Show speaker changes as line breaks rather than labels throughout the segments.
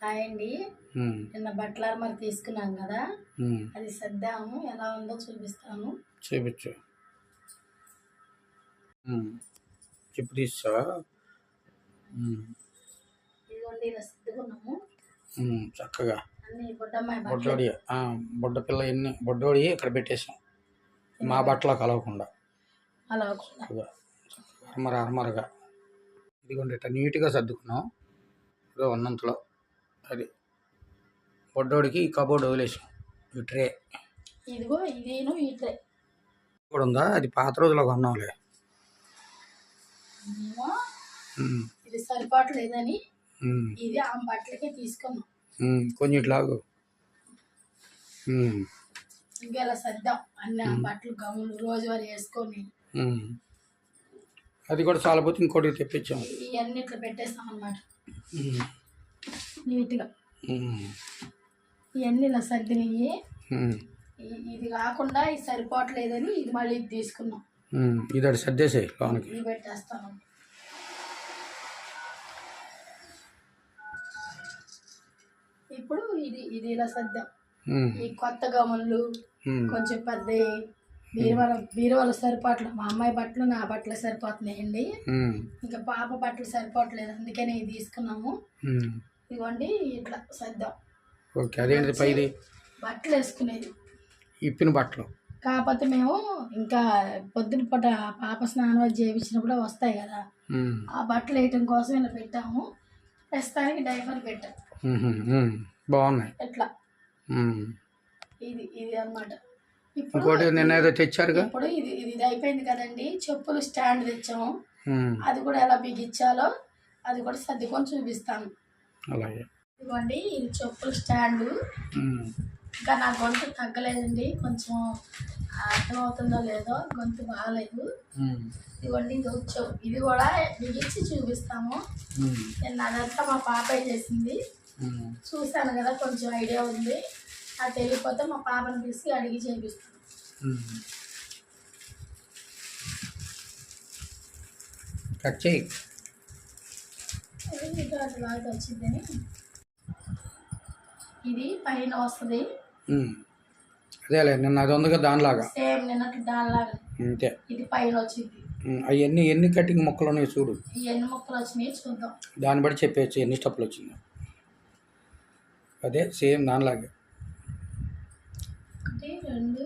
Hi అండి. నిన్న బట్టల మరి తీసుకున్నాం కదా. అది సర్దాము. ఎలా ఉందో చూపిస్తాను.
చూపించు. తీస్తావా ఉమ్,
ఇదిగోండి ఇలా సర్దుకున్నాము.
చక్కగా. బొడ్డోడి బుడ్డ పిల్ల ఎన్ని బొడ్డోడి ఇక్కడ పెట్టేసాం. మా బట్టలో కలవకుండా
అలా కూడా
చక్కగా అరమర అరమరగా. ఇదిగోండి ఇట్లా నీట్గా సర్దుకున్నాం. ఉన్నంతలో. అది. బొడ్డోడికి ఈ కబోర్డ్ వదిలేసాం. ఈ ట్రే.
ఇదిగో ఇదేను ఈ ట్రే.
కూడా ఉందా? అది పాత రోజులో కొన్నాంలే.
ఇది సరిపోవట్లేదని ఇది ఆ బట్టలకే తీసుకున్నాం.
కొంచెం ఇట్లాగు
ఇంకా ఇలా సర్దాం. అన్ని ఆ బట్టలు గమ్ములు రోజువారీ వేసుకొని.
అది కూడా చాలపోతే ఇంకోటి తెప్పించాం.
ఇవన్నీ ఇట్లా పెట్టేస్తాం అన్నమాట. నీట్గా. ఇవన్నీ ఇలా సర్దినవి ఇది కాకుండా ఇది సరిపోవట్లేదని ఇది మళ్ళీ ఇది తీసుకున్నాం.
ఇది సర్దేసాయి లోనికి
ఇది పెట్టేస్తాను. ఇప్పుడు ఇది ఇది ఇలా సర్దాం. ఈ కొత్త గమన్లు కొంచెం పెద్ద బీరువాల బీరువాల సరిపోవట్లేదు మా అమ్మాయి బట్టలు నా బట్టలు సరిపోతున్నాయండి. ఇంకా పాప బట్టలు సరిపోవట్లేదు అందుకని ఇది తీసుకున్నాము. ఇదిగోండి ఇట్లా సర్దాం.
ఓకే అదేంటి పైది
బట్టలు వేసుకునేది.
ఇప్పిన బట్టలు.
కాకపోతే మేము ఇంకా పొద్దున పూట పాప స్నానం అది చేయించినప్పుడు వస్తాయి కదా. ఆ బట్టలు వేయటం కోసం ఇలా పెట్టాము. ప్రస్తుతానికి డైపర్ పెట్టాం.
ఉమ్, ఉమ్. బాగున్నాయి.
ఇట్లా. ఇది ఇది అన్నమాట. ఇప్పుడు
ఇంకోటి నిన్న ఏదో తెచ్చారుగా?
ఇప్పుడు ఇది ఇది అయిపోయింది కదండి. చెప్పులు స్టాండ్ తెచ్చాము. అది కూడా ఎలా బిగించాలో అది కూడా సర్దుకొని చూపిస్తాను.
అలాగే.
ఇదిగోండి ఇది చెప్పులు స్టాండు. ఇంకా నా గొంతు తగ్గలేదండి. కొంచెం అర్థమవుతుందో లేదో గొంతు బాగాలేదు. ఇదిగోండి ఇది ఇది కూడా బిగించి చూపిస్తాము. నేను అదంతా మా పాపయ్య చేసింది. చూశాను కదా కొంచెం ఐడియా ఉంది. అది తెలియకపోతే మా పాపని తీసి అడిగి చేపిస్తాను.
కట్ చేయి.
వచ్చిందని? ఇది పైన వస్తుంది.
అదేలే నిన్న అది ఉందిగా దానిలాగా.
సేమ్ నిన్నటి దానిలాగా.
అంతే
ఇది పైన వచ్చింది.
అవన్నీ ఎన్ని కటింగ్ మొక్కలు ఉన్నాయో చూడు.
ఎన్ని మొక్కలు వచ్చినాయి చూద్దాం.
దాన్ని బట్టి చెప్పేచ్చు ఎన్ని స్టెప్పులు వచ్చిందో అదే సేమ్ దానిలాగే.
ఒకటి రెండు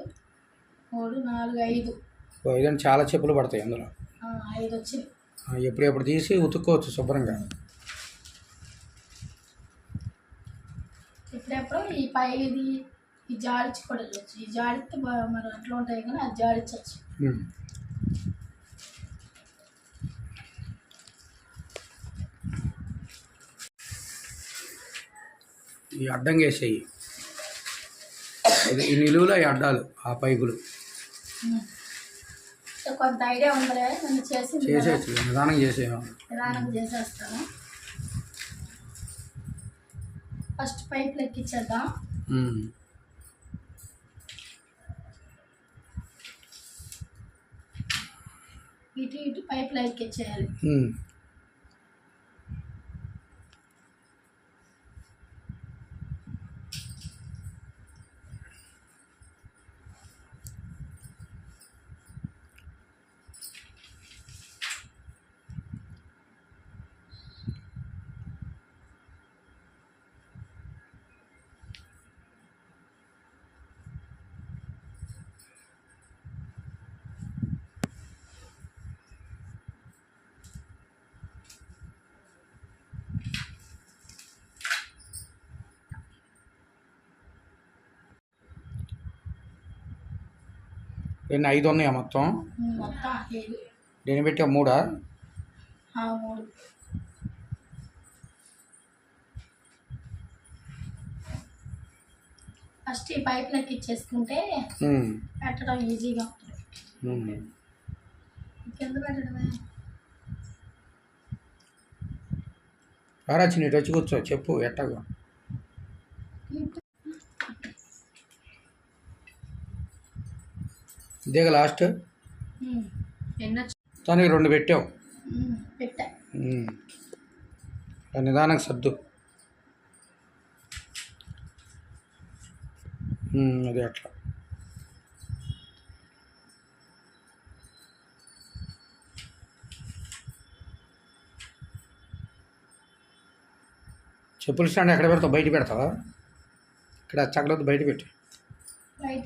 మూడు నాలుగు ఐదు.
ఓ, ఇదంటే చాలా చెప్పులు పడతాయి అందులో.
ఐదు వచ్చింది
ఎప్పుడెప్పుడు తీసి ఉతుక్కోవచ్చు శుభ్రంగా.
ఇప్పుడెప్పుడు ఈ పై ఇది ఈ జాడిచ్చి కూడా వెళ్ళచ్చు ఈ జాడితే మరి అట్లా ఉంటాయి కానీ అది జాడిచ్చచ్చు.
ఉమ్. ఈ అడ్డం వేసేయి ఈ నిలువులో ఈ అడ్డాలు ఆ పైపులు.
కొంత ఐడియా ఉందిలే నేను కదా,
చేసేయచ్చు నిదానం చేసేయడం.
నిదానం చేసేస్తాను. ఫస్ట్ పైపులు ఎక్కించేద్దాం
ఉమ్.
ఇటు ఇటు పైపులు ఎక్కించేయాలి
ఎన్ని? ఐదు ఉన్నాయా మొత్తం? దీన్ని పెట్టి మూడా?
ఫస్ట్ ఈ పైపులు ఎక్కించేసుకుంటే
ఉమ్.
పెట్టడం ఈజీగా ఉంటుంది. కింద పెట్టడమే?
రారా చిన్న వచ్చి కూర్చో చెప్పు ఎట్టగో. ఇదే లాస్ట్. తనకి రెండు పెట్టావు నిదానికి సర్దు. అది అట్లా. చెప్పులు స్టాండ్ ఎక్కడ పెడతావు? బయట పెడతావా? ఇక్కడ చక్కడొద్దు బయట పెట్టు.
బయట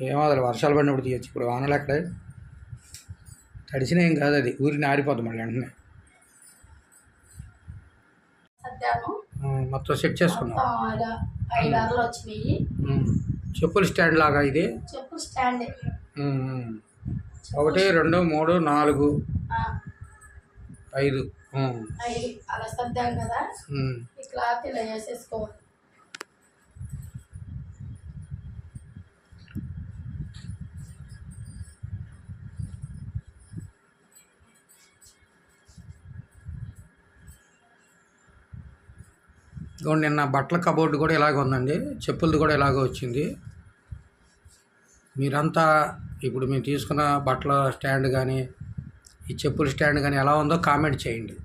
ఏమో అది వర్షాలు పడినప్పుడు తీయచ్చు. ఇప్పుడు వానలు ఎక్కడ? తడిసిన ఏం కాదు అది. ఊరికి ఆరిపోద్ది మళ్ళీ వెంటనే. మొత్తం సెట్ చేసుకున్నాం. చెప్పుల స్టాండ్ లాగా ఇది. ఒకటి రెండు మూడు నాలుగు ఐదు.
అలా సర్దాం కదా. ఈ క్లాత్ ఇలా వేసేసుకోవాలి.
నిన్న బట్టల కబోర్డు కూడా ఇలాగ ఉందండి. చెప్పులది కూడా ఇలాగ వచ్చింది. మీరంతా ఇప్పుడు మేము తీసుకున్న బట్టల స్టాండ్ కానీ ఈ చెప్పుల స్టాండ్ కానీ ఎలా ఉందో కామెంట్ చేయండి.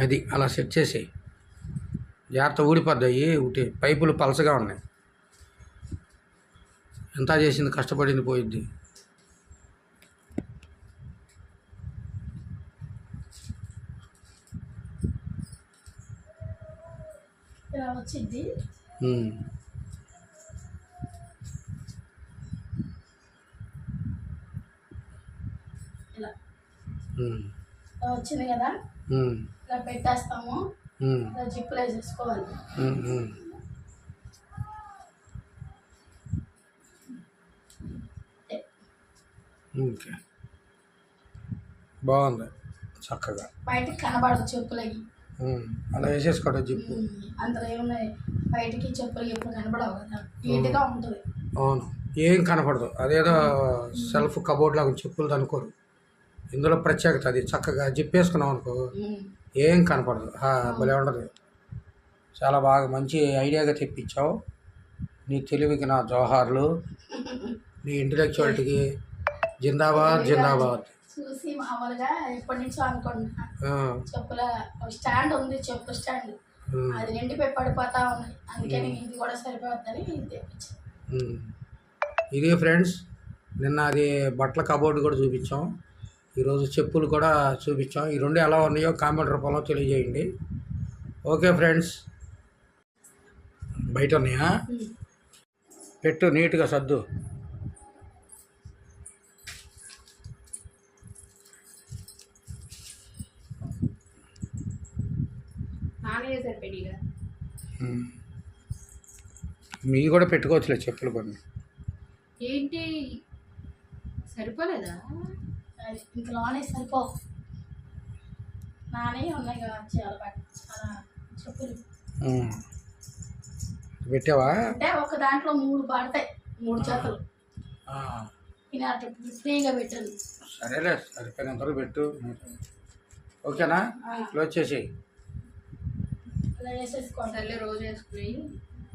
అది అలా సెట్ చేసి జాగ్రత్త ఊడిపోద్దాయి ఒకటి పైపులు పలసగా ఉన్నాయి. ఎంత చేసింది? కష్టపడింది పోయిద్ది.
ఇలా వచ్చింది. ఇలా వచ్చింది కదా. ఇలా పెట్టేస్తాము. ఇలా జిప్పులు వేసేసుకోవాలి.
ఓకే బాగుంది చక్కగా
బయటికి కనబడదు చెప్పులకి
ఉమ్. అలా వేసేసుకోవడం జిప్పు
ఉమ్, అందులో ఏమున్నాయి? బయటికి చెప్పులు ఎప్పుడు కనబడవు కదా. నీట్గా ఉంటుంది.
అవును. ఏం కనపడదు. అదేదో సెల్ఫ్ కబోర్డ్ లాగా చెప్పులు అనుకోరు. ఇందులో ప్రత్యేకత అది. చక్కగా జిప్ వేసుకున్నాం అనుకో. ఏం కనపడదు. భలే ఉండదు చాలా బాగా మంచి ఐడియాగా తెప్పించావు. నీ తెలివికి నా జోహార్లు నీ ఇంటలెక్చువాలిటీకి జిందాబాద్ జిందాబాద్.
చూసి మామూలుగా ఎప్పటి నుంచో అనుకుంటున్నా. చెప్పుల స్టాండ్ ఉంది చెప్పు స్టాండ్. అది నిండిపోయి పడిపోతా ఉన్నాయి అందుకని ఇది కూడా సరిపోతుందని ఇది
ఫ్రెండ్స్ నిన్న అది బట్టల కబోర్డు కూడా చూపించాం. ఈరోజు చెప్పులు కూడా చూపించాం. ఈ రెండు ఎలా ఉన్నాయో కామెంట్ రూపంలో తెలియజేయండి. Okay friends. బయట ఉన్నాయా. పెట్టు నీట్గా సర్దు.
నాన్నయ్య సరిపోయిగా
ఉమ్. మీ కూడా పెట్టుకోవచ్చులే చెప్పులు కొన్ని.
ఏంటి? సరిపోలేదా?
అది ఇంక లోనే సరిపో. నానే ఉన్నాయి కదా చాలా చాలా చెప్పులు.
పెట్టావా?
అంటే ఒక దాంట్లో మూడు పడతాయి మూడు అట్లా ఫ్రీగా పెట్టాను.
సరేలే సరిపోయినంతవరకు పెట్టు. ఓకేనా. క్లోజ్ చేసి
అలా వేసేసుకోండి
తల్లి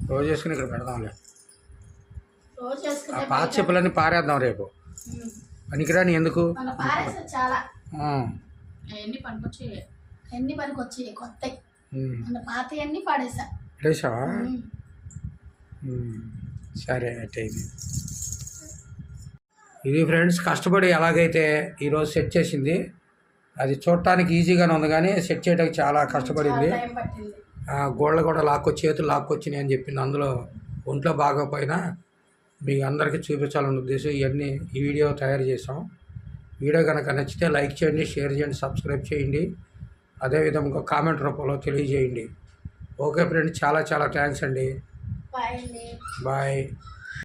రోజు వేసుకుని
ఇక్కడ పెడదాంలే. ఆ పాత చెప్పులన్నీ పారేద్దాం రేపు. పనికిరాని ఎందుకు?
పాత అన్ని పాడేసా.
పడేసావా. సరే అయితే ఇది. ఇది ఫ్రెండ్స్ కష్టపడి ఎలాగైతే ఈరోజు సెట్ చేసింది అది చూడటానికి ఈజీగానే ఉంది కానీ సెట్ చేయడానికి చాలా కష్టపడింది. గోడలు కూడా లాక్కొచ్చి చేతులు లాక్కొచ్చినాయి అని చెప్పింది అందులో ఒంట్లో బాగోపోయినా మీకు అందరికీ చూపించాలన్న ఉద్దేశం ఇవన్నీ ఈ వీడియో తయారు చేసాం వీడియో కనుక నచ్చితే లైక్ చేయండి షేర్ చేయండి సబ్స్క్రైబ్ చేయండి. అదేవిధంగా కామెంట్ రూపంలో తెలియజేయండి. ఓకే ఫ్రెండ్స్ చాలా చాలా థ్యాంక్స్
అండి.
బాయ్.